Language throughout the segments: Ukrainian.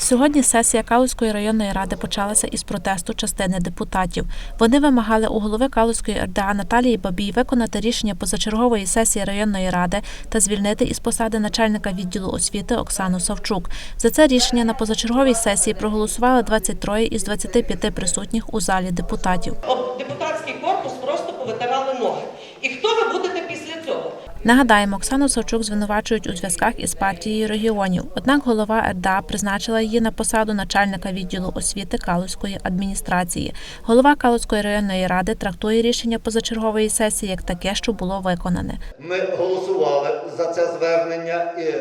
Сьогодні сесія Калузької районної ради почалася із протесту частини депутатів. Вони вимагали у голови Калузької РДА Наталії Бабій виконати рішення позачергової сесії районної ради та звільнити із посади начальника відділу освіти Оксану Савчук. За це рішення на позачерговій сесії проголосували 23 із 25 присутніх у залі депутатів. Депутатський корпус просто повитирали ноги. І хто ви будете після цього? Нагадаємо, Оксану Савчук звинувачують у зв'язках із партією регіонів. Однак голова РДА призначила її на посаду начальника відділу освіти Калузької адміністрації. Голова Калузької районної ради трактує рішення позачергової сесії як таке, що було виконане. Ми голосували за це звернення і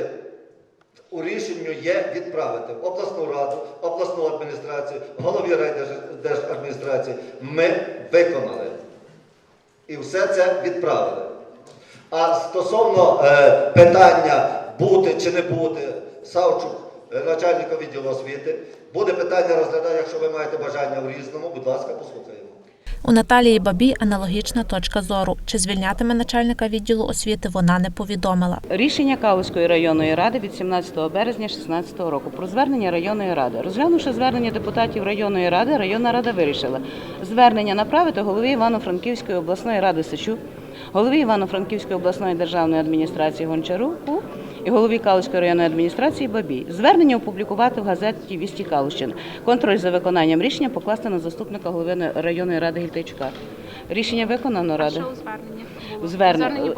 у рішенню є відправити в обласну раду, обласну адміністрацію, голові райдержадміністрації. Ми виконали. І все це відправили. А стосовно е, питання бути чи не бути Савчук, е, начальника відділу освіти, буде питання розглядати, якщо ви маєте бажання в різному, будь ласка, послухаємо. У Наталії Бабій аналогічна точка зору. Чи звільнятиме начальника відділу освіти, вона не повідомила. Рішення Калузької районної ради від 17 березня 2016 року про звернення районної ради. Розглянувши звернення депутатів районної ради, районна рада вирішила звернення направити голові Івано-Франківської обласної ради Сичу, голові Івано-Франківської обласної державної адміністрації Гончаруку і голові Калузької районної адміністрації Бабій. Звернення опублікувати в газеті Вісті Калущини. Контроль за виконанням рішення покласти на заступника голови районної ради Гільтейчука. Рішення виконано ради. У звернення,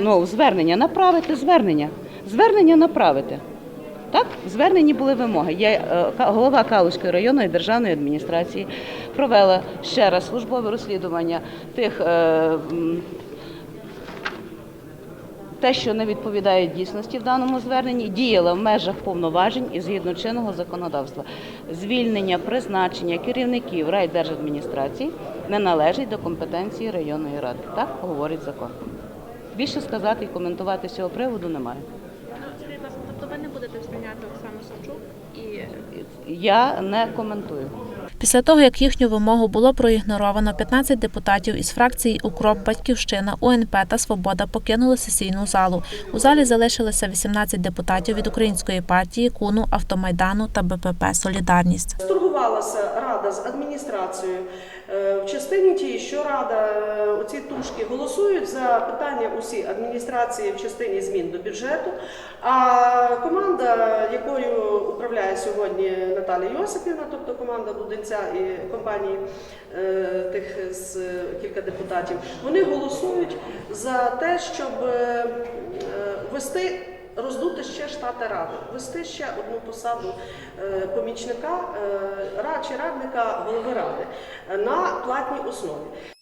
ну, звернення направити звернення. Звернення направити. Так, в зверненні були вимоги. Я, е, голова Калузької районної державної адміністрації провела ще раз службове розслідування тих. Те, що не відповідає дійсності в даному зверненні, діяла в межах повноважень і згідно чинного законодавства. Звільнення, призначення керівників райдержадміністрації не належить до компетенції районної ради. Так говорить закон. Більше сказати і коментувати з цього приводу немає. Тобто ви не будете звільняти Оксану Савчук і Я не коментую. Після того, як їхню вимогу було проігноровано, 15 депутатів із фракцій Укроп, Батьківщина, УНП та Свобода покинули сесійну залу. У залі залишилося 18 депутатів від Української партії, КУНу, Автомайдану та БПП Солідарність. Стургувалася рада з адміністрацією е, в частині тій, що рада е, оці тушки голосують за питання усі адміністрації в частині змін до бюджету. А команда, якою управляє сьогодні Наталія Йосипівна, тобто команда Дуденця і компанії е, тих з кілька депутатів, вони голосують за те, щоб е, е, роздути ще штати ради, ввести ще одну посаду е, помічника чи радника голови ради на платній основі.